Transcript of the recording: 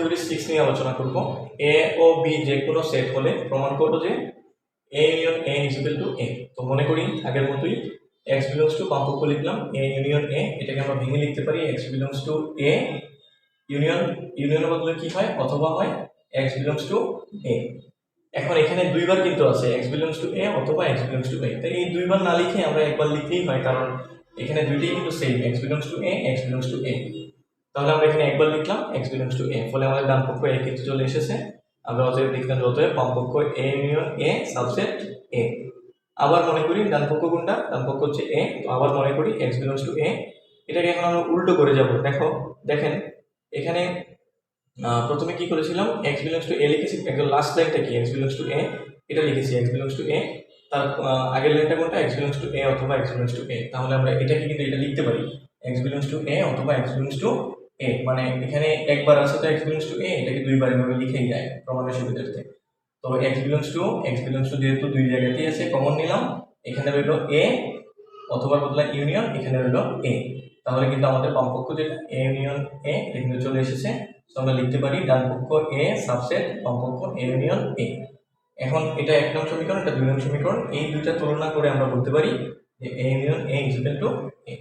Theory six নিয়ে আলোচনা করব। এ ও বি যে কোনো সেট হলে প্রমাণ করব যে A union A is equal to A তো মনে করি আগের মতোই এক্স বিলংস টু পাম্পক্য লিখলাম। এ ইউনিয়ন এ এটাকে আমরা ভেঙে লিখতে পারি। X belongs to A union ইউনিয়নের বদলে কি হয়? অথবা হয় এক্স বিলংস টু এ এখন এখানে দুইবার কিন্তু আছে। এক্স বিলংস টু এ অথবা এক্স বিলংস টু এ তাই এই দুইবার না লিখে আমরা একবার লিখলেই হয়, কারণ এখানে দুইটাই কিন্তু same X belongs to A X belongs to A তাহলে আমরা এখানে একবার লিখলাম এক্স বিলংস টু এ ফলে আমাদের ডান পক্ষ এ ক্ষেত্রে চলে এসেছে। আমরা অতএব লিখলাম অতএব বাম পক্ষ এ ইউনিয়ন এ সাবসেট এ আবার মনে করি ডান পক্ষ কোনটা? ডান পক্ষ হচ্ছে এ তো আবার মনে করি এক্স বিলংস টু এ এটাকে এখন আমরা উল্টো করে যাব। দেখো, দেখেন, এখানে প্রথমে কি করেছিলাম? এক্স বিলংস টু এ লিখেছি, একদম লাস্ট লাইনটা কি? এক্স বিলংস টু এ এটা লিখেছি এক্স বিলংস টু এ তার আগের লাইনটা কোনটা? এক্স বিলংস টু এ অথবা এক্স বিলংস টু এ তাহলে আমরা এটাকে কিন্তু এটা লিখতে পারি। এক্স বিলংস টু এ অথবা এক্স বিলংস টু এ মানে এখানে একবার আছে তো এক্স বিলংস টু এ এটাকে দুইবার এভাবে লিখেই যায় প্রমাণের সুবিধার্থে তো X belongs to X belongs to যেহেতু দুই জায়গাতেই আছে কমন নিলাম, এখানে রইল এ অথবা বদলা ইউনিয়ন এখানে রইল এ তাহলে কিন্তু আমাদের বামপক্ষ যেটা এ ইউনিয়ন এ কিন্তু চলে এসেছে। তো আমরা লিখতে পারি ডান পক্ষ এ সাবসেট বামপক্ষ এ ইউনিয়ন এ এখন এটা এক নং সমীকরণ, এটা দুই নং সমীকরণ, এই দুইটা তুলনা করে আমরা বলতে পারি যে A union A is equal to A